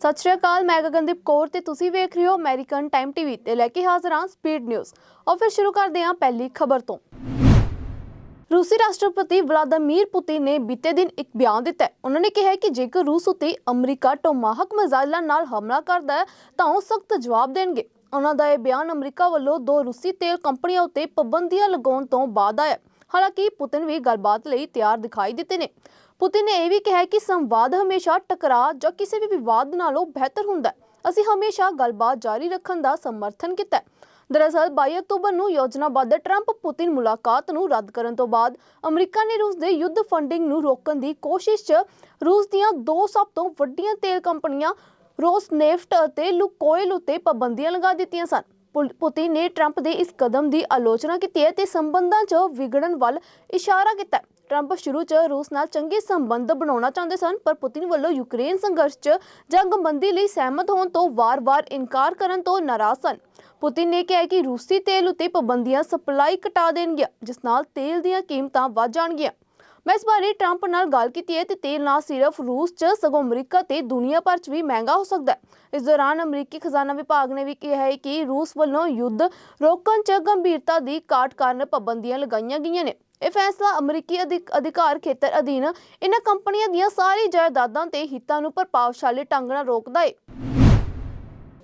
ਸਤਿ ਸ਼੍ਰੀ ਅਕਾਲ, ਮੈਂ ਗਗਨਦੀਪ ਕੌਰ ਤੇ ਤੁਸੀਂ ਵੇਖ ਰਹੇ ਹੋ ਅਮਰੀਕਨ ਟਾਈਮ ਟੀਵੀ ਤੇ ਲੈ ਕੇ ਹਾਜ਼ਰ ਹਾਂ ਸਪੀਡ ਨਿਊਜ਼ ਔਰ ਫਿਰ ਸ਼ੁਰੂ ਕਰਦੇ ਹਾਂ ਪਹਿਲੀ ਖਬਰ ਤੋਂ। ਰੂਸੀ ਰਾਸ਼ਟਰਪਤੀ ਵਲਾਦੀਮੀਰ ਪੁਤਿਨ ਨੇ ਬੀਤੇ ਦਿਨ ਇੱਕ ਬਿਆਨ ਦਿੱਤਾ ਉਹਨਾਂ ਨੇ ਕਿਹਾ ਕਿ ਜੇਕਰ ਰੂਸ ਉਤੇ ਅਮਰੀਕਾ ਟੋਮਾਹਕ ਮਿਜ਼ਾਈਲਾਂ ਨਾਲ ਹਮਲਾ ਕਰਦਾ ਹੈ, ਤਾਂ ਉਹ ਸਖਤ ਜਵਾਬ ਦੇਣਗੇ। ਉਹਨਾਂ ਦਾ ਇਹ ਬਿਆਨ ਅਮਰੀਕਾ ਵੱਲੋਂ ਦੋ ਰੂਸੀ ਤੇਲ ਕੰਪਨੀਆਂ ਉਤੇ ਪਾਬੰਦੀਆਂ ਲਗਾਉਣ ਤੋਂ ਬਾਅਦ ਆਇਆ ਹਾਲਾਂਕਿ ਪੁਤਿਨ ਵੀ ਗੱਲਬਾਤ ਲਈ ਤਿਆਰ ਦਿਖਾਈ ਦਿੱਤੇ ਨੇ। ਪੁਤਿਨ ਨੇ ਇਹ ਵੀ ਕਿਹਾ ਕਿ ਸੰਵਾਦ ਹਮੇਸ਼ਾ ਟਕਰਾਅ ਜਾਂ ਕਿਸੇ ਵੀ ਵਿਵਾਦ ਨਾਲੋਂ ਬਿਹਤਰ ਹੁੰਦਾ ਹੈ। ਅਸੀਂ ਹਮੇਸ਼ਾ ਗੱਲਬਾਤ ਜਾਰੀ ਰੱਖਣ ਦਾ ਸਮਰਥਨ ਕੀਤਾ ਹੈ। ਦਰਅਸਲ 22 ਅਕਤੂਬਰ ਨੂੰ ਯੋਜਨਾਬੱਧ ਟਰੰਪ ਪੁਤਿਨ ਮੁਲਾਕਾਤ ਨੂੰ ਰੱਦ ਕਰਨ ਤੋਂ ਬਾਅਦ ਅਮਰੀਕਾ ਨੇ ਰੂਸ ਦੇ ਯੁੱਧ ਫੰਡਿੰਗ ਨੂੰ ਰੋਕਣ ਦੀ ਕੋਸ਼ਿਸ਼ 'ਚ ਰੂਸ ਦੀਆਂ ਦੋ ਸਭ ਤੋਂ ਵੱਡੀਆਂ ਤੇਲ ਕੰਪਨੀਆਂ ਰੋਸਨੇਫਟ ਅਤੇ ਲੁਕੋਇਲ ਉੱਤੇ ਪਾਬੰਦੀਆਂ ਲਗਾ ਦਿੱਤੀਆਂ ਸਨ। ਪੁਤਿਨ ਨੇ ਟਰੰਪ ਦੇ ਇਸ ਕਦਮ ਦੀ ਆਲੋਚਨਾ ਕੀਤੀ ਹੈ ਤੇ ਸੰਬੰਧਾਂ 'ਚ ਵਿਗੜਨ ਵੱਲ ਇਸ਼ਾਰਾ ਕੀਤਾ ਟਰੰਪ ਸ਼ੁਰੂ 'ਚ ਰੂਸ ਨਾਲ ਚੰਗੇ ਸੰਬੰਧ ਬਣਾਉਣਾ ਚਾਹੁੰਦੇ ਸਨ, ਪਰ ਪੁਤਿਨ ਵੱਲੋਂ ਯੂਕਰੇਨ ਸੰਘਰਸ਼ 'ਚ ਜੰਗਬੰਦੀ ਲਈ ਸਹਿਮਤ ਹੋਣ ਤੋਂ ਵਾਰ-ਵਾਰ ਇਨਕਾਰ ਕਰਨ ਤੋਂ ਨਾਰਾਜ਼ ਸਨ। ਪੁਤਿਨ ਨੇ ਕਿਹਾ ਕਿ ਰੂਸੀ ਤੇਲ ਉੱਤੇ ਪਾਬੰਦੀਆਂ ਸਪਲਾਈ ਘਟਾ ਦੇਣਗੀਆਂ, ਜਿਸ ਨਾਲ ਤੇਲ ਦੀਆਂ ਕੀਮਤਾਂ ਵੱਧ ਜਾਣਗੀਆਂ। ਮੈਂ ਇਸ ਬਾਰੇ ਟਰੰਪ ਨਾਲ ਗੱਲ ਕੀਤੀ ਹੈ ਤੇ ਤੇਲ ਨਾ ਸਿਰਫ ਰੂਸ 'ਚ, ਸਗੋਂ ਅਮਰੀਕਾ ਤੇ ਦੁਨੀਆ ਭਰ 'ਚ ਵੀ ਮਹਿੰਗਾ ਹੋ ਸਕਦਾ ਹੈ। ਇਸ ਦੌਰਾਨ ਅਮਰੀਕੀ ਖਜ਼ਾਨਾ ਵਿਭਾਗ ਨੇ ਵੀ ਕਿਹਾ ਹੈ ਕਿ ਰੂਸ ਵੱਲੋਂ ਯੁੱਧ ਰੋਕਣ 'ਚ ਗੰਭੀਰਤਾ ਦੀ ਘਾਟ ਕਾਰਨ ਪਾਬੰਦੀਆਂ ਲਗਾਈਆਂ ਗਈਆਂ ਨੇ। ਇਹ ਫੈਸਲਾ ਅਮਰੀਕੀ ਅਧਿਕਾਰ ਖੇਤਰ ਅਧੀਨ ਇਹਨਾਂ ਕੰਪਨੀਆਂ ਦੀਆਂ ਸਾਰੀ ਜਾਇਦਾਦਾਂ ਤੇ ਹਿੱਤਾਂ ਨੂੰ ਪ੍ਰਭਾਵਸ਼ਾਲੀ ਢੰਗ ਨਾਲ ਰੋਕਦਾ ਹੈ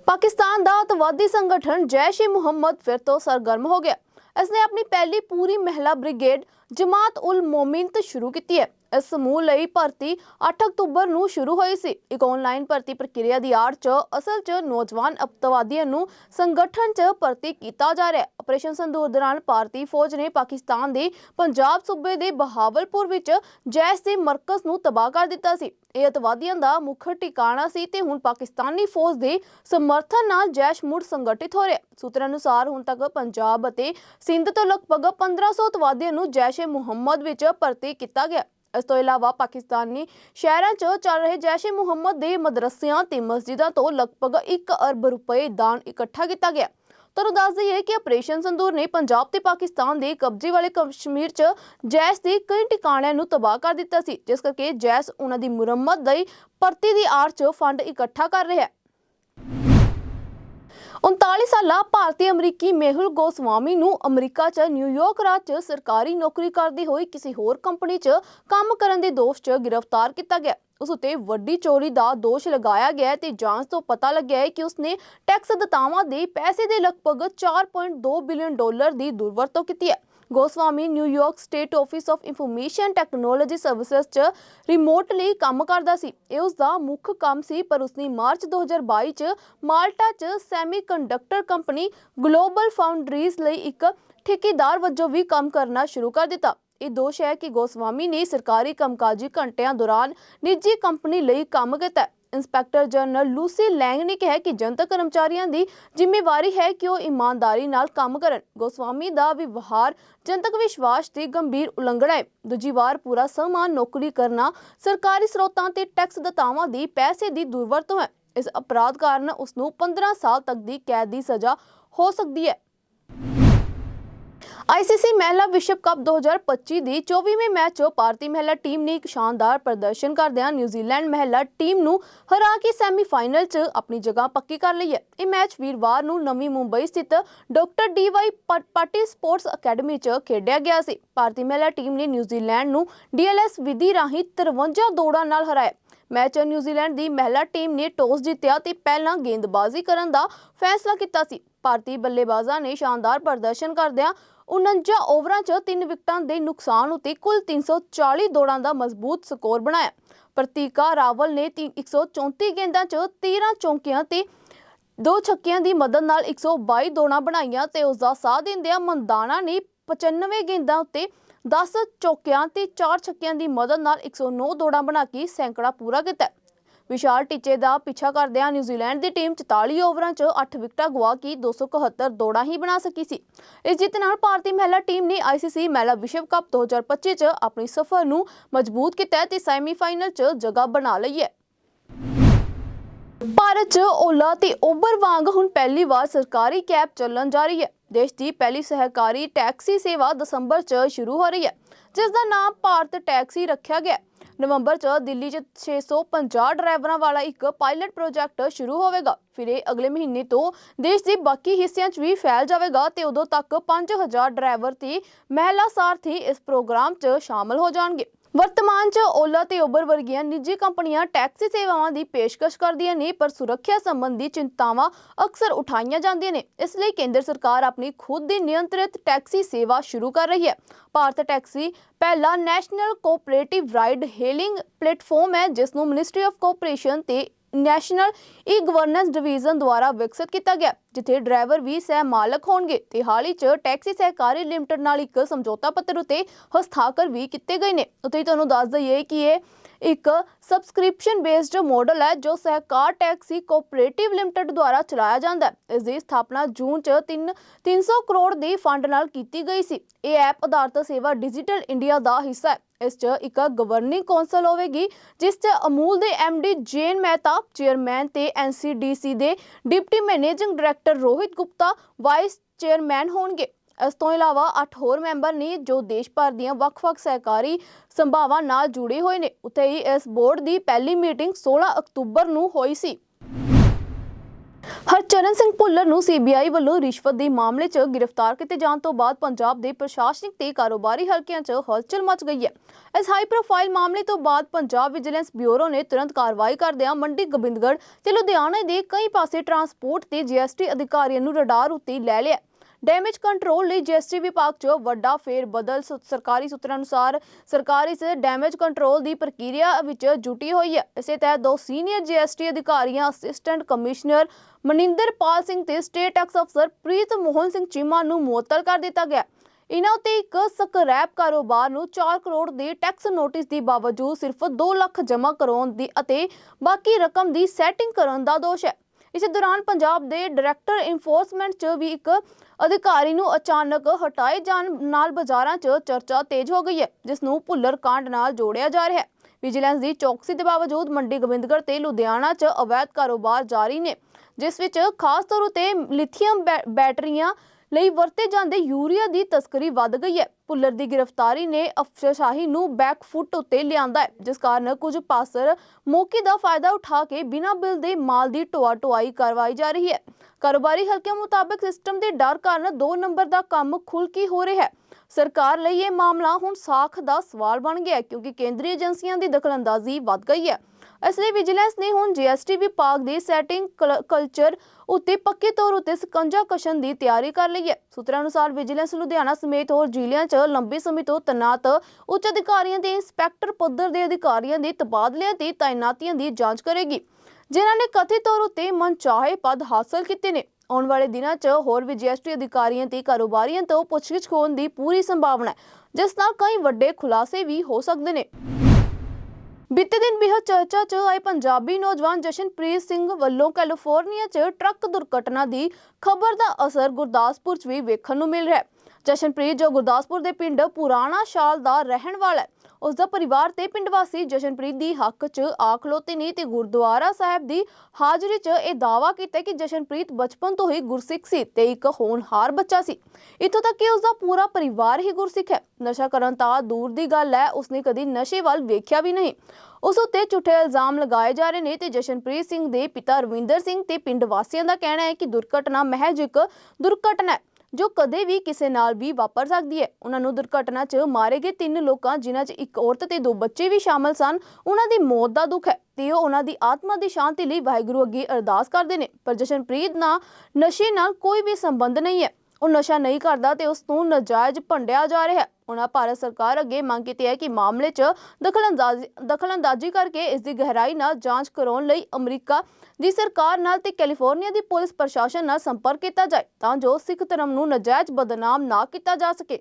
ਪਾਕਿਸਤਾਨ ਦਾ ਅਤਵਾਦੀ ਸੰਗਠਨ ਜੈਸ਼ ਏ ਮੁਹੰਮਦ ਫਿਰ ਤੋਂ ਸਰਗਰਮ ਹੋ ਗਿਆ। ਇਸ ਨੇ ਆਪਣੀ ਪਹਿਲੀ ਪੂਰੀ ਮਹਿਲਾ ਬ੍ਰਿਗੇਡ ਜਮਾਤ ਉਲ ਮੋਮਿਨ ਸ਼ੁਰੂ ਕੀਤੀ ਹੈ। ਇਸ ਸਮੂਹ ਲਈ ਭਰਤੀ 8 ਅਕਤੂਬਰ ਨੂੰ ਸ਼ੁਰੂ ਹੋਈ ਸੀ। ਇੱਕ ਆਨਲਾਈਨ ਭਰਤੀ ਪ੍ਰਕਿਰਿਆ ਦੀ ਆੜ 'ਚ ਅਸਲ 'ਚ ਨੌਜਵਾਨ ਅਤਵਾਦੀਆਂ ਨੂੰ ਸੰਗਠਨ 'ਚ ਭਰਤੀ ਕੀਤਾ ਜਾ ਰਿਹਾ ਹੈ। ਆਪਰੇਸ਼ਨ ਸੰਦੂਰ ਦੌਰਾਨ ਭਾਰਤੀ ਫੌਜ ਨੇ ਪਾਕਿਸਤਾਨ ਦੇ ਪੰਜਾਬ ਸੂਬੇ ਦੇ ਬਹਾਵਲਪੁਰ ਵਿੱਚ ਜੈਸ਼ ਦੇ ਮਰਕਜ਼ ਨੂੰ ਤਬਾਹ ਕਰ ਦਿੱਤਾ ਸੀ। ਇਹ ਅਤਵਾਦੀਆਂ ਦਾ ਮੁੱਖ ਟਿਕਾਣਾ ਸੀ ਤੇ ਹੁਣ ਪਾਕਿਸਤਾਨੀ ਫੌਜ ਦੇ ਸਮਰਥਨ ਨਾਲ ਜੈਸ਼ ਮੁੜ ਸੰਗਠਿਤ ਹੋ ਰਿਹਾ ਸੂਤਰਾਂ ਅਨੁਸਾਰ ਹੁਣ ਤੱਕ ਪੰਜਾਬ ਅਤੇ ਸਿੰਧ ਤੋਂ ਲਗਭਗ 1500 ਅਤਵਾਦੀਆਂ ਨੂੰ ਜੈਸ਼ ਏ ਮੁਹੰਮਦ ਵਿੱਚ ਭਰਤੀ ਕੀਤਾ ਗਿਆ ਇਸ ਤੋਂ ਇਲਾਵਾ ਪਾਕਿਸਤਾਨੀ ਸ਼ਹਿਰਾਂ 'ਚ ਚੱਲ ਰਹੇ ਜੈਸ਼ ਮੁਹੰਮਦ ਦੇ ਮਦਰਸਿਆਂ ਤੇ ਮਸਜਿਦਾਂ ਤੋਂ ਲਗਭਗ 1 ਅਰਬ ਰੁਪਏ ਦਾਨ ਇਕੱਠਾ ਕੀਤਾ ਗਿਆ। ਤੁਹਾਨੂੰ ਦੱਸ ਦਈਏ ਕਿ ਆਪਰੇਸ਼ਨ ਸੰਦੂਰ ਨੇ ਪੰਜਾਬ ਤੇ ਪਾਕਿਸਤਾਨ ਦੇ ਕਬਜ਼ੇ ਵਾਲੇ ਕਸ਼ਮੀਰ 'ਚ ਜੈਸ਼ ਦੇ ਕਈ ਟਿਕਾਣਿਆਂ ਨੂੰ ਤਬਾਹ ਕਰ ਦਿੱਤਾ ਸੀ, ਜਿਸ ਕਰਕੇ ਜੈਸ਼ ਉਹਨਾਂ ਦੀ ਮੁਰੰਮਤ ਲਈ ਭਰਤੀ ਦੀ ਆੜ 'ਚ ਫੰਡ ਇਕੱਠਾ ਕਰ ਰਿਹਾ ਹੈ। 39 ਸਾਲਾ ਭਾਰਤੀ ਅਮਰੀਕੀ ਮੇਹੁਲ ਗੋਸਵਾਮੀ ਨੂੰ ਅਮਰੀਕਾ 'ਚ ਨਿਊਯਾਰਕ ਰਾਜ 'ਚ ਸਰਕਾਰੀ ਨੌਕਰੀ ਕਰਦੀ ਹੋਈ ਕਿਸੇ ਹੋਰ ਕੰਪਨੀ 'ਚ ਕੰਮ ਕਰਨ ਦੇ ਦੋਸ਼ 'ਚ ਗ੍ਰਿਫਤਾਰ ਕੀਤਾ ਗਿਆ। ਉਸ ਉਤੇ ਵੱਡੀ ਚੋਰੀ ਦਾ ਦੋਸ਼ ਲਗਾਇਆ ਗਿਆ ਹੈ ਤੇ ਜਾਂਚ ਤੋਂ ਪਤਾ ਲੱਗਿਆ ਹੈ ਕਿ ਉਸਨੇ ਟੈਕਸ ਦਤਾਵਾਂ ਦੇ ਪੈਸੇ ਦੇ ਲਗਭਗ 4.2 ਬਿਲੀਅਨ ਡਾਲਰ ਦੀ ਦੁਰਵਰਤੋਂ ਕੀਤੀ ਹੈ। Goswami New York state office of information technology services 'ਚ ਰਿਮੋਟਲੀ ਕੰਮ ਕਰਦਾ ਸੀ। ਇਹ ਉਸ ਦਾ ਮੁੱਖ ਕੰਮ ਸੀ, ਪਰ ਉਸਨੇ ਮਾਰਚ 2022 'ਚ ਮਾਲਟਾ 'ਚ ਸੈਮੀਕੰਡਕਟਰ ਕੰਪਨੀ ਗਲੋਬਲ ਫਾਊਂਡਰੀਜ਼ ਲਈ ਇੱਕ ਠੇਕੇਦਾਰ ਵਜੋਂ ਵੀ ਕੰਮ ਕਰਨਾ ਸ਼ੁਰੂ ਕਰ ਦਿੱਤਾ। ਇਹ ਦੋਸ਼ ਹੈ ਕਿ ਗੋਸਵਾਮੀ ਨੇ ਸਰਕਾਰੀ ਕੰਮਕਾਜੀ ਘੰਟਿਆਂ ਦੌਰਾਨ ਨਿੱਜੀ ਕੰਪਨੀ ਲਈ ਕੰਮ ਕੀਤਾ ਇੰਸਪੈਕਟਰ ਜਨਰਲ ਲੂਸੀ ਲੈਂਗ ਨੇ ਕਿਹਾ ਕਿ ਜਨਤਕ ਕਰਮਚਾਰੀਆਂ ਦੀ ਜ਼ਿੰਮੇਵਾਰੀ ਹੈ ਕਿ ਉਹ ਇਮਾਨਦਾਰੀ ਨਾਲ ਕੰਮ ਕਰਨ। ਗੋਸਵਾਮੀ ਦਾ ਵਿਵਹਾਰ ਜਨਤਕ ਵਿਸ਼ਵਾਸ ਦੀ ਗੰਭੀਰ ਉਲੰਘਣਾ ਹੈ। ਦੂਜੀ ਵਾਰ ਪੂਰਾ ਸਮਾਨ ਨੌਕਰੀ ਕਰਨਾ ਸਰਕਾਰੀ ਸਰੋਤਾਂ ਤੇ ਟੈਕਸ ਦਤਾਵਾਂ ਦੀ ਪੈਸੇ ਦੀ ਦੁਰਵਰਤੋਂ ਹੈ। ਇਸ ਅਪਰਾਧ ਕਾਰਨ ਉਸ ਨੂੰ 15 ਸਾਲ ਤੱਕ ਦੀ ਕੈਦ ਦੀ ਸਜ਼ਾ ਹੋ ਸਕਦੀ ਹੈ। ਆਈਸੀਸੀ ਮਹਿਲਾ ਵਿਸ਼ਵ ਕੱਪ 2025 ਦੀ 24ਵੇਂ ਮੈਚ 'ਚ ਭਾਰਤੀ ਮਹਿਲਾ ਟੀਮ ਨੇ ਇੱਕ ਸ਼ਾਨਦਾਰ ਪ੍ਰਦਰਸ਼ਨ ਕਰਦਿਆਂ ਨਿਊਜ਼ੀਲੈਂਡ ਮਹਿਲਾ ਟੀਮ ਨੂੰ ਹਰਾ ਕੇ ਸੈਮੀਫਾਈਨਲ 'ਚ ਆਪਣੀ ਜਗ੍ਹਾ ਪੱਕੀ ਕਰ ਲਈ ਹੈ। ਇਹ ਮੈਚ ਵੀਰਵਾਰ ਨੂੰ ਨਵੀਂ ਮੁੰਬਈ ਸਥਿਤ doctor DY Patil sports academy 'ਚ ਖੇਡਿਆ ਗਿਆ ਸੀ। ਭਾਰਤੀ ਮਹਿਲਾ ਟੀਮ ਨੇ ਨਿਊਜ਼ੀਲੈਂਡ ਨੂੰ ਡੀਐਲਐਸ ਵਿਧੀ ਰਾਹੀਂ 53 ਦੌੜਾਂ ਨਾਲ ਹਰਾਇਆ। ਮੈਚ ਨਿਊਜ਼ੀਲੈਂਡ ਦੀ ਮਹਿਲਾ ਟੀਮ ਨੇ ਟੌਸ ਜਿੱਤਿਆ ਤੇ ਪਹਿਲਾਂ ਗੇਂਦਬਾਜ਼ੀ ਕਰਨ ਦਾ ਫੈਸਲਾ ਕੀਤਾ ਸੀ। ਭਾਰਤੀ ਬੱਲੇਬਾਜ਼ਾਂ ਨੇ ਸ਼ਾਨਦਾਰ ਪ੍ਰਦਰਸ਼ਨ ਕਰਦਿਆਂ 49 ਓਵਰਾਂ 'ਚ 3 ਵਿਕਟਾਂ ਦੇ ਨੁਕਸਾਨ ਉਤੇ ਕੁੱਲ 340 ਦੌੜਾਂ ਦਾ ਮਜ਼ਬੂਤ ਸਕੋਰ ਬਣਾਇਆ। ਪ੍ਰਤੀਕਾ ਰਾਵਲ ਨੇ ਤੀ- 134 ਗੇਂਦਾਂ 'ਚ 13 ਚੌਂਕੀਆਂ ਤੇ ਦੋ ਛੱਕਿਆਂ ਦੀ ਮਦਦ ਨਾਲ 122 ਦੌੜਾਂ ਬਣਾਈਆਂ ਤੇ ਉਸ ਦਾ ਸਾਥ ਦਿੰਦਿਆਂ ਮੰਦਾਨਾ ਨੇ 95 ਗੇਂਦਾਂ ਉੱਤੇ 10 ਚੌਕਿਆਂ ਤੇ 4 ਛੱਕਿਆਂ ਦੀ ਮਦਦ ਨਾਲ 109 ਦੌੜਾਂ ਬਣਾ ਕੇ ਸੈਂਕੜਾ ਪੂਰਾ ਕੀਤਾ। ਵਿਸ਼ਾਲ ਟੀਚੇ ਦਾ ਪਿੱਛਾ ਕਰਦਿਆਂ ਨਿਊਜ਼ੀਲੈਂਡ ਦੀ ਟੀਮ 44 ਓਵਰਾਂ 'ਚ 8 ਵਿਕਟਾਂ ਗਵਾ ਕੇ 271 ਦੌੜਾਂ ਹੀ ਬਣਾ ਸਕੀ ਸੀ। ਇਸ ਜਿੱਤ ਨਾਲ ਭਾਰਤੀ ਮਹਿਲਾ ਟੀਮ ਨੇ ਆਈਸੀਸੀ ਮਹਿਲਾ ਵਿਸ਼ਵ ਕੱਪ 2025 'ਚ ਆਪਣੀ ਸਫ਼ਰ ਨੂੰ ਮਜ਼ਬੂਤ ਕੀਤਾ ਹੈ ਤੇ ਸੈਮੀਫਾਈਨਲ 'ਚ ਜਗ੍ਹਾ ਬਣਾ ਲਈ ਹੈ। ਭਾਰਤ 'ਚ ਓਲਾ ਤੇ ਉਬਰ ਵਾਂਗ ਹੁਣ ਪਹਿਲੀ ਵਾਰ ਸਰਕਾਰੀ ਕੈਬ ਚੱਲਣ ਜਾ ਰਹੀ ਹੈ। ਦੇਸ਼ ਦੀ ਪਹਿਲੀ ਸਹਿਕਾਰੀ ਟੈਕਸੀ ਸੇਵਾ ਦਸੰਬਰ 'ਚ ਸ਼ੁਰੂ ਹੋ ਰਹੀ ਹੈ, ਜਿਸ ਦਾ ਨਾਮ ਭਾਰਤ ਟੈਕਸੀ ਰੱਖਿਆ ਗਿਆ ਨਵੰਬਰ 'ਚ ਦਿੱਲੀ 'ਚ 650 ਡਰਾਈਵਰਾਂ ਵਾਲਾ ਇੱਕ ਪਾਇਲਟ ਪ੍ਰੋਜੈਕਟ ਸ਼ੁਰੂ ਹੋਵੇਗਾ। ਫਿਰ ਇਹ ਅਗਲੇ ਮਹੀਨੇ ਤੋਂ ਦੇਸ਼ ਦੇ ਬਾਕੀ ਹਿੱਸਿਆਂ 'ਚ ਵੀ ਫੈਲ ਜਾਵੇਗਾ ਤੇ ਉਦੋਂ ਤੱਕ 5000 ਡਰਾਈਵਰ ਤੇ ਮਹਿਲਾ ਸਾਰਥੀ ਇਸ ਪ੍ਰੋਗਰਾਮ 'ਚ ਸ਼ਾਮਲ ਹੋ ਜਾਣਗੇ। ਵਰਤਮਾਨ 'ਚ ਓਲਾ ਤੇ ਉਬਰ ਵਰਗੀਆਂ ਨਿੱਜੀ ਕੰਪਨੀਆਂ ਟੈਕਸੀ ਸੇਵਾਵਾਂ ਦੀ ਪੇਸ਼ਕਸ਼ ਕਰਦੀਆਂ ਨੇ, ਪਰ ਸੁਰੱਖਿਆ ਸੰਬੰਧੀ ਚਿੰਤਾਵਾਂ ਅਕਸਰ ਉਠਾਈਆਂ ਜਾਂਦੀਆਂ ਨੇ। ਇਸ ਲਈ ਕੇਂਦਰ ਸਰਕਾਰ ਆਪਣੀ ਖੁਦ ਦੀ ਨਿਯੰਤਰਿਤ ਟੈਕਸੀ ਸੇਵਾ ਸ਼ੁਰੂ ਕਰ ਰਹੀ ਹੈ। ਭਾਰਤ ਟੈਕਸੀ ਪਹਿਲਾ national cooperative ride hailing platform ਹੈ ਜਿਸ ਨੂੰ ਮਿਨਿਸਟਰੀ ਆਫ ਕੋਆਪਰੇਸ਼ਨ ਤੇ ਨੈਸ਼ਨਲ ਈ ਗਵਰਨੈਂਸ ਡਿਵੀਜ਼ਨ ਦੁਆਰਾ ਵਿਕਸਿਤ ਕੀਤਾ ਗਿਆ, ਜਿੱਥੇ ਡਰਾਈਵਰ ਵੀ ਸਹਿ ਮਾਲਕ ਹੋਣਗੇ ਤੇ ਹਾਲ ਹੀ ਚ ਟੈਕਸੀ ਸਹਿਕਾਰੀ ਲਿਮਟਿਡ ਨਾਲ ਇੱਕ ਸਮਝੌਤਾ ਪੱਤਰ ਉਤੇ ਹਸਤਾਖਰ ਵੀ ਕੀਤੇ ਗਏ ਨੇ। ਉੱਥੇ ਤੁਹਾਨੂੰ ਦੱਸ ਦਈਏ ਕਿ ਇਹ ਇੱਕ ਸਬਸਕ੍ਰਿਪਸ਼ਨ ਬੇਸਡ ਮਾਡਲ ਹੈ, ਜੋ ਸਹਿਕਾਰ ਟੈਕਸੀ ਕੋਆਪਰੇਟਿਵ ਲਿਮਟਿਡ ਦੁਆਰਾ ਚਲਾਇਆ ਜਾਂਦਾ ਹੈ। ਇਸ ਦੀ ਸਥਾਪਨਾ ਜੂਨ ਚ 3 300 ਕਰੋੜ ਦੀ ਫੰਡ ਨਾਲ ਕੀਤੀ ਗਈ ਸੀ। ਇਹ ਐਪ ਆਧਾਰਿਤ ਸੇਵਾ ਡਿਜੀਟਲ ਇੰਡੀਆ ਦਾ ਹਿੱਸਾ ਹੈ। ਇਸ 'ਚ ਇੱਕ ਗਵਰਨਿੰਗ ਕੌਂਸਲ ਹੋਵੇਗੀ, ਜਿਸ 'ਚ ਅਮੂਲ ਦੇ ਡੀ ਜੇਨ ਮਹਿਤਾ ਚੇਅਰਮੈਨ ਤੇ ਐਨਸੀਡੀਸੀ ਦੇ deputy managing director Rohit Gupta vice chairman ਹੋਣਗੇ। ਇਸ ਤੋਂ ਇਲਾਵਾ 8 ਹੋਰ ਮੈਂਬਰ ਨੇ, ਜੋ ਦੇਸ਼ ਭਰ ਦੀਆਂ ਵੱਖ-ਵੱਖ ਸਹਿਕਾਰੀ ਸੰਭਾਵਾਂ ਨਾਲ ਜੁੜੇ ਹੋਏ ਨੇ। ਉੱਥੇ ਹੀ ਇਸ ਬੋਰਡ ਦੀ ਪਹਿਲੀ ਮੀਟਿੰਗ 16 ਅਕਤੂਬਰ ਨੂੰ ਹੋਈ ਸੀ। ਹਰਚਰਨ ਸਿੰਘ ਭੁੱਲਰ ਨੂੰ ਸੀਬੀਆਈ ਵੱਲੋਂ ਰਿਸ਼ਵਤ ਦੇ ਮਾਮਲੇ 'ਚ ਗ੍ਰਿਫਤਾਰ ਕੀਤੇ ਜਾਣ ਤੋਂ ਬਾਅਦ ਪੰਜਾਬ ਦੇ ਪ੍ਰਸ਼ਾਸਨਿਕ ਤੇ ਕਾਰੋਬਾਰੀ ਹਲਕਿਆਂ 'ਚ ਹਲਚਲ ਮਚ ਗਈ ਹੈ। ਇਸ ਹਾਈ ਪ੍ਰੋਫਾਈਲ ਮਾਮਲੇ ਤੋਂ ਬਾਅਦ ਪੰਜਾਬ ਵਿਜੀਲੈਂਸ ਬਿਊਰੋ ਨੇ ਤੁਰੰਤ ਕਾਰਵਾਈ ਕਰਦਿਆਂ ਮੰਡੀ ਗੋਬਿੰਦਗੜ੍ਹ ਤੇ ਲੁਧਿਆਣਾ ਦੇ ਕਈ ਪਾਸੇ ਟਰਾਂਸਪੋਰਟ ਤੇ ਜੀਐਸਟੀ ਅਧਿਕਾਰੀਆਂ ਨੂੰ ਰਡਾਰ ਉੱਤੇ ਲੈ ਲਿਆ ਡੈਮੇਜ ਕੰਟਰੋਲ ਲਈ ਜੀਐਸਟੀ ਵਿਭਾਗ 'ਚ ਵੱਡਾ ਫੇਰ ਬਦਲ ਸ- ਸਰਕਾਰੀ ਸੂਤਰਾਂ ਅਨੁਸਾਰ ਸਰਕਾਰ ਇਸ ਡੈਮੇਜ ਕੰਟਰੋਲ ਦੀ ਪ੍ਰਕਿਰਿਆ ਵਿੱਚ ਜੁਟੀ ਹੋਈ ਹੈ। ਇਸੇ ਤਹਿਤ ਦੋ ਸੀਨੀਅਰ ਜੀਐਸਟੀ ਅਧਿਕਾਰੀਆਂ, ਅਸਿਸਟੈਂਟ ਕਮਿਸ਼ਨਰ ਮਨਿੰਦਰਪਾਲ ਸਿੰਘ ਤੇ ਸਟੇਟ ਟੈਕਸ ਅਫਸਰ ਪ੍ਰੀਤ ਮੋਹਨ ਸਿੰਘ ਚੀਮਾ ਨੂੰ ਮੁਅੱਤਲ ਕਰ ਦਿੱਤਾ ਗਿਆ। ਇਹਨਾਂ ਉਤੇ ਇੱਕ ਸਕ੍ਰੈਪ ਕਾਰੋਬਾਰ ਨੂੰ 4 ਕਰੋੜ ਦੇ ਟੈਕਸ ਨੋਟਿਸ ਦੀ ਬਾਵਜੂਦ ਸਿਰਫ 2 ਲੱਖ ਜਮ੍ਹਾਂ ਕਰਾਉਣ ਦੀ ਅਤੇ ਬਾਕੀ ਰਕਮ ਦੀ ਸੈਟਿੰਗ ਕਰਨ ਦਾ ਦੋਸ਼ ਹੈ। ਇਸੇ ਦੌਰਾਨ ਪੰਜਾਬ ਦੇ ਡਾਇਰੈਕਟਰ ਇਨਫੋਰਸਮੈਂਟ 'ਚ ਵੀ ਇੱਕ ਅਧਿਕਾਰੀ ਨੂੰ ਅਚਾਨਕ ਹਟਾਏ ਜਾਣ ਨਾਲ ਬਾਜ਼ਾਰਾਂ 'ਚ ਚਰਚਾ ਤੇਜ਼ ਹੋ ਗਈ ਹੈ, ਜਿਸ ਨੂੰ ਭੁੱਲਰ ਕਾਂਡ ਨਾਲ ਜੋੜਿਆ ਜਾ ਰਿਹਾ ਹੈ। ਵਿਜੀਲੈਂਸ ਦੀ ਚੌਕਸੀ ਦੇ ਬਾਵਜੂਦ ਮੰਡੀ ਗੋਬਿੰਦਗੜ੍ਹ ਤੇ ਲੁਧਿਆਣਾ 'ਚ ਅਵੈਧ ਕਾਰੋਬਾਰ ਜਾਰੀ ਨੇ, ਜਿਸ ਵਿੱਚ ਖਾਸ ਤੌਰ ਉਤੇ ਲਿਥੀਅਮ ਬੈ- ਬੈਟਰੀਆਂ ਲਈ ਵਰਤੇ ਜਾਂਦੇ ਯੂਰੀਆ ਦੀ ਤਸਕਰੀ ਵੱਧ ਗਈ ਹੈ। ਭੁੱਲਰ ਦੀ ਗ੍ਰਿਫਤਾਰੀ ਨੇ ਅਫਸਰਸ਼ਾਹੀ ਨੂੰ ਬੈਕ ਫੁੱਟ ਉੱਤੇ ਲਿਆਂਦਾ ਹੈ, ਜਿਸ ਕਾਰਨ ਕੁਝ ਪਾਸਰ ਮੌਕੇ ਦਾ ਫਾਇਦਾ ਉਠਾ ਕੇ ਬਿਨਾਂ ਬਿੱਲ ਦੇ ਮਾਲ ਦੀ ਢੋਆ ਢੁਆਈ ਕਰਵਾਈ ਜਾ ਰਹੀ ਹੈ। ਕਾਰੋਬਾਰੀ ਹਲਕਿਆਂ ਮੁਤਾਬਕ ਸਿਸਟਮ ਦੇ ਡਰ ਕਾਰਨ 2 ਨੰਬਰ ਦਾ ਕੰਮ ਖੁੱਲ ਕੀ ਹੋ ਰਿਹਾ ਹੈ। ਸਰਕਾਰ ਲਈ ਇਹ ਮਾਮਲਾ ਹੁਣ ਸਾਖ ਦਾ ਸਵਾਲ ਬਣ ਗਿਆ ਹੈ, ਕਿਉਂਕਿ ਕੇਂਦਰੀ ਏਜੰਸੀਆਂ ਦੀ ਦਖਲਅੰਦਾਜ਼ੀ ਵੱਧ ਗਈ ਹੈ। ਇਸ ਲਈ ਵਿਜੀਲੈਂਸ ਨੇ ਹੁਣ ਜੀਐਸਟੀ ਵਿਭਾਗ ਦੀ ਸੈਟਿੰਗ ਕਲ- ਕਲਚਰ ਉੱਤੇ ਪੱਕੇ ਤੌਰ ਉੱਤੇ ਸਕੰਜਾ ਕਸ਼ਨ ਦੀ ਤਿਆਰੀ ਕਰ ਲਈ ਹੈ। ਸੂਤਰਾਂ ਅਨੁਸਾਰ ਵਿਜੀਲੈਂਸ ਲੁਧਿਆਣਾ ਸਮੇਤ ਹੋਰ ਜ਼ਿਲ੍ਹਿਆਂ 'ਚ ਲੰਬੇ ਸਮੇਂ ਤੋਂ ਤੈਨਾਤ ਉੱਚ ਅਧਿਕਾਰੀਆਂ ਤੇ ਇੰਸਪੈਕਟਰ ਪੱਧਰ ਦੇ ਅਧਿਕਾਰੀਆਂ ਦੇ ਤਬਾਦਲਿਆਂ ਤੇ ਤਾਇਨਾਤੀਆਂ ਦੀ ਜਾਂਚ ਕਰੇਗੀ। ਜਿਨ੍ਹਾਂ ਨੇ ਕਥਿਤ ਤੌਰ ਉੱਤੇ ਮਨਚਾਹੇ ਪਦ ਹਾਸਲ ਕੀਤੇ ਨੇ। ਆਉਣ ਵਾਲੇ ਦਿਨਾਂ 'ਚ ਹੋਰ ਵੀ ਜੀਐਸਟੀ ਅਧਿਕਾਰੀਆਂ ਤੇ ਕਾਰੋਬਾਰੀਆਂ ਤੋਂ ਪੁੱਛਗਿੱਛ ਹੋਣ ਦੀ ਪੂਰੀ ਸੰਭਾਵਨਾ ਹੈ, ਜਿਸ ਨਾਲ ਕਈ ਵੱਡੇ ਖੁਲਾਸੇ ਵੀ ਹੋ ਸਕਦੇ ਨੇ। ਬੀਤੇ ਦਿਨ ਬੇਹੱਦ ਚਰਚਾ 'ਚ ਆਏ ਪੰਜਾਬੀ ਨੌਜਵਾਨ ਜਸ਼ਨਪ੍ਰੀਤ ਸਿੰਘ ਵੱਲੋਂ ਕੈਲੀਫੋਰਨੀਆ 'ਚ ਟਰੱਕ ਦੁਰਘਟਨਾ ਦੀ ਖਬਰ ਦਾ ਅਸਰ ਗੁਰਦਾਸਪੁਰ 'ਚ ਵੀ ਵੇਖਣ ਨੂੰ ਮਿਲ ਰਿਹਾ ਹੈ। ਜਸ਼ਨਪ੍ਰੀਤ ਜੋ ਗੁਰਦਾਸਪੁਰ ਦੇ ਪਿੰਡ ਪੁਰਾਣਾ ਸ਼ਾਲ ਦਾ ਰਹਿਣ ਵਾਲਾ ਹੈ, ਉਸ ਦਾ ਪਰਿਵਾਰ ਤੇ ਪਿੰਡ ਵਾਸੀ ਜਸ਼ਨਪ੍ਰੀਤ ਦੀ ਹੱਕ 'ਚ ਆਖਲੋਤੇ ਨੇ ਤੇ ਗੁਰਦੁਆਰਾ ਸਾਹਿਬ ਦੀ ਹਾਜ਼ਰੀ 'ਚ ਇਹ ਦਾਵਾ ਕੀਤਾ ਕਿ ਜਸ਼ਨਪ੍ਰੀਤ ਬਚਪਨ ਤੋਂ ਹੀ ਗੁਰਸਿੱਖ ਸੀ ਤੇ ਇੱਕ ਹੋਣਹਾਰ ਬੱਚਾ ਸੀ। ਇੱਥੋਂ ਤੱਕ ਕਿ ਉਸ ਦਾ ਪੂਰਾ ਪਰਿਵਾਰ ਹੀ ਗੁਰਸਿੱਖ ਹੈ। ਨਸ਼ਾ ਕਰਨ ਤਾਂ ਦੂਰ ਦੀ ਗੱਲ ਹੈ, ਉਸਨੇ ਕਦੀ ਨਸ਼ੇ ਵੱਲ ਵੇਖਿਆ ਵੀ ਨਹੀਂ। ਉਸ ਉੱਤੇ ਝੂਠੇ ਇਲਜ਼ਾਮ ਲਗਾਏ ਜਾ ਰਹੇ ਨੇ ਤੇ ਜਸ਼ਨਪ੍ਰੀਤ ਸਿੰਘ ਦੇ ਪਿਤਾ ਰਵਿੰਦਰ ਸਿੰਘ ਤੇ ਪਿੰਡ ਵਾਸੀਆਂ ਦਾ ਕਹਿਣਾ ਹੈ ਕਿ ਦੁਰਘਟਨਾ ਮਹਿਜ ਇੱਕ ਦੁਰਘਟਨਾ ਹੈ। ਜੋ ਕਦੇ ਵੀ ਕਿਸੇ ਨਾਲ ਵੀ ਵਾਪਰ ਸਕਦੀ ਹੈ। ਉਹਨਾਂ ਨੂੰ ਦੁਰਘਟਨਾ 'ਚ ਮਾਰੇ ਗਏ ਤਿੰਨ ਲੋਕਾਂ, ਜਿਨ੍ਹਾਂ 'ਚ ਇੱਕ ਔਰਤ ਤੇ ਦੋ ਬੱਚੇ ਵੀ ਸ਼ਾਮਲ ਸਨ। ਉਹਨਾਂ ਦੀ ਮੌਤ ਦਾ ਦੁੱਖ ਹੈ ਤੇ ਉਹ ਉਹਨਾਂ ਦੀ ਆਤਮਾ ਦੀ ਸ਼ਾਂਤੀ ਲਈ ਵਾਹਿਗੁਰੂ ਅੱਗੇ ਅਰਦਾਸ ਕਰਦੇ ਨੇ। ਪਰ ਜਸ਼ਨਪ੍ਰੀਤ ਨਾਲ ਨਸ਼ੇ ਨਾਲ ਕੋਈ ਵੀ ਸੰਬੰਧ ਨਹੀਂ ਹੈ। ਉਹ ਨਸ਼ਾ ਨਹੀਂ ਕਰਦਾ ਤੇ ਉਸ ਨੂੰ ਨਜਾਇਜ਼ ਭੰਡਿਆ ਜਾ ਰਿਹਾ ਹੈ। ਉਹਨਾਂ ਭਾਰਤ ਸਰਕਾਰ ਅੱਗੇ ਮੰਗ ਕੀਤੀ ਹੈ ਕਿ ਮਾਮਲੇ 'ਚ ਦਖਲਅੰਦਾਜ਼ੀ ਦਖਲਅੰਦਾਜ਼ੀ ਕਰਕੇ ਇਸ ਦੀ ਗਹਿਰਾਈ ਨਾਲ ਜਾਂਚ ਕਰਾਉਣ ਲਈ ਅਮਰੀਕਾ ਦੀ ਸਰਕਾਰ ਨਾਲ ਤੇ ਕੈਲੀਫੋਰਨੀਆ ਦੀ ਪੁਲਿਸ ਪ੍ਰਸ਼ਾਸਨ ਨਾਲ ਸੰਪਰਕ ਕੀਤਾ ਜਾਏ ਤਾਂ ਜੋ ਸਿੱਖ ਧਰਮ ਨੂੰ ਨਜਾਇਜ਼ ਬਦਨਾਮ ਨਾ ਕੀਤਾ ਜਾ ਸਕੇ।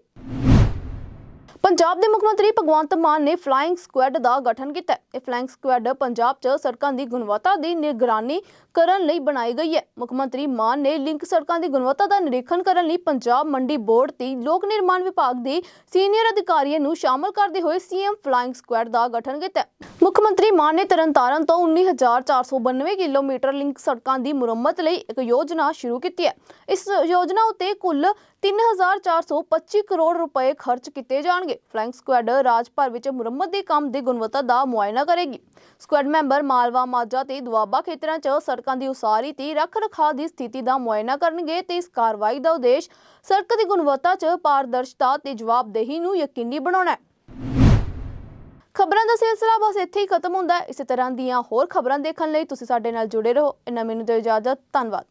ਪੰਜਾਬ ਦੇ ਮੁੱਖ ਮੰਤਰੀ ਭਗਵੰਤ ਮਾਨ ਨੇ ਫਲਾਈਂਗ ਸਕੁਐਡ ਦਾ ਗਠਨ ਕੀਤਾ। ਹੈ ਇਹ ਫਲਾਈਂਗ ਸਕੁਐਡ ਪੰਜਾਬ 'ਚ ਸੜਕਾਂ ਦੀ ਗੁਣਵੱਤਾ ਦੀ ਨਿਗਰਾਨੀ ਕਰਨ ਲਈ ਬਣਾਈ ਗਈ ਹੈ। ਮੁੱਖ ਮੰਤਰੀ ਮਾਨ ਨੇ ਲਿੰਕ ਸੜਕਾਂ ਦੀ ਗੁਣਵੱਤਾ ਦਾ ਨਿਰੀਖਣ ਕਰਨ ਲਈ ਪੰਜਾਬ ਮੰਡੀ ਬੋਰਡ ਤੇ ਲੋਕ ਨਿਰਮਾਣ ਵਿਭਾਗ ਦੇ ਸੀਨੀਅਰ ਅਧਿਕਾਰੀਆਂ ਨੂੰ ਸ਼ਾਮਲ ਕਰਦੇ ਹੋਏ ਸੀਐਮ ਫਲਾਈਂਗ ਸਕੁਐਡ ਦਾ ਗਠਨ ਕੀਤਾ ਮੁੱਖ ਮੰਤਰੀ ਮਾਨ ਨੇ ਤਰਨਤਾਰਨ ਤੋਂ 19492 ਕਿਲੋਮੀਟਰ ਲਿੰਕ ਸੜਕਾਂ ਦੀ ਮੁਰੰਮਤ ਲਈ ਇੱਕ ਯੋਜਨਾ ਸ਼ੁਰੂ ਕੀਤੀ ਹੈ। ਇਸ ਯੋਜਨਾ ਉਤੇ ਕੁੱਲ 3425 ਕਰੋੜ ਰੁਪਏ ਖਰਚ ਕੀਤੇ ਜਾਣਗੇ। ਫਲਾਈਂਗ ਸਕੁਐਡ ਰਾਜ ਭਰ ਵਿੱਚ ਮੁਰੰਮਤ ਦੇ ਕੰਮ ਦੀ ਗੁਣਵੱਤਾ ਦਾ ਮੁਆਇਨਾ ਕਰੇਗੀ। ਸਕੁਐਡ ਮੈਂਬਰ ਮਾਲਵਾ ਮਾਝਾ ਤੇ ਦੁਆਬਾ ਖੇਤਰਾਂ 'ਚ ਸੜਕਾਂ ਦੀ ਉਸਾਰੀ ਤੇ ਰੱਖ ਰਖਾਅ ਦੀ ਸਥਿਤੀ ਦਾ ਮੁਆਇਨਾ ਕਰਨਗੇ ਤੇ ਇਸ ਕਾਰਵਾਈ ਦਾ ਉਦੇਸ਼ ਸੜਕ ਦੀ ਗੁਣਵੱਤਾ 'ਚ ਪਾਰਦਰਸ਼ਤਾ ਤੇ ਜਵਾਬਦੇਹੀ ਨੂੰ ਯਕੀਨੀ ਬਣਾਉਣਾ ਹੈ। ਖਬਰਾਂ ਦਾ ਸਿਲਸਿਲਾ ਬਸ ਇੱਥੇ ਹੀ ਖਤਮ ਹੁੰਦਾ ਹੈ। ਇਸੇ ਤਰ੍ਹਾਂ ਦੀਆਂ ਹੋਰ ਖਬਰਾਂ ਦੇਖਣ ਲਈ ਤੁਸੀਂ ਸਾਡੇ ਨਾਲ ਜੁੜੇ ਰਹੋ। ਇਹਨਾਂ ਮੈਨੂੰ ਦਿਓ ਇਜਾਜ਼ਤ। ਧੰਨਵਾਦ।